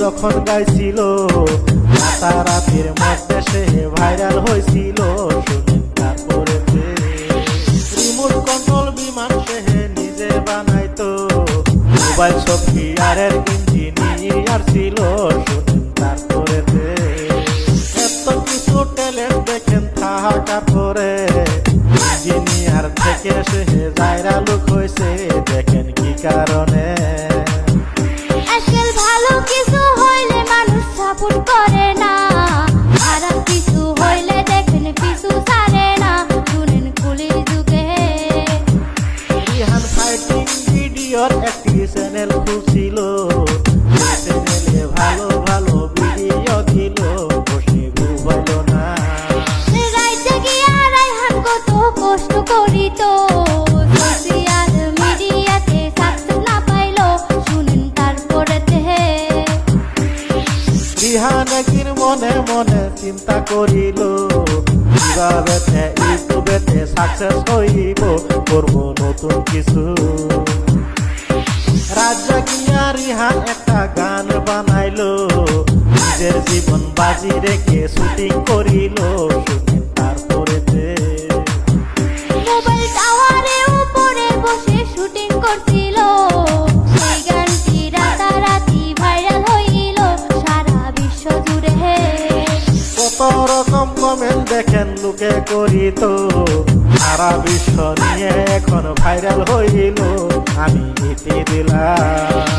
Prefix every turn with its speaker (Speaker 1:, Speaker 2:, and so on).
Speaker 1: যখন গাইছিল, রাতারাতির মধ্যে সে ভাইরাল হয়েছিল শুনেন তারপরে রিমোট কন্ট্রোল বিমান নিজে মোবাইল ইঞ্জিনিয়ার ছিল তারপরে এত কিছু ট্যালেন্ট দেখেন থাকার পরে। ইঞ্জিনিয়ার থেকে সে লোক হয়েছে দেখেন কি কারণে ভিডিওর একটি চ্যানেল খুলছিল। চ্যানেলে ভালো ভালো ভিডিও দিল বসে ঘুমাইল না।
Speaker 2: রাইতে গিয়া রাইহান কত কষ্ট করিত।
Speaker 1: একদিন মনে মনে চিন্তা করিল কীভাবে ইউটিউবেতে সাকসেস হইব করব নতুন কিছু। রাজা গিয়া রিহান একটা গান বানাইলো। নিজের জীবন বাজি রেখে শুটিং করিল। শুটিং তারপরেতে
Speaker 2: মোবাইল টাওয়ারে উপরে বসে শুটিং করছিল। সেই গানটি রাতারাতি ভাইরাল হইল সারা বিশ্ব জুড়ে।
Speaker 1: কত রকম কমেন্ট দেখেন লোকে করিত। সারা বিশ্ব নিয়ে এখন ভাইরাল হইল। আমি এতে দিলাম।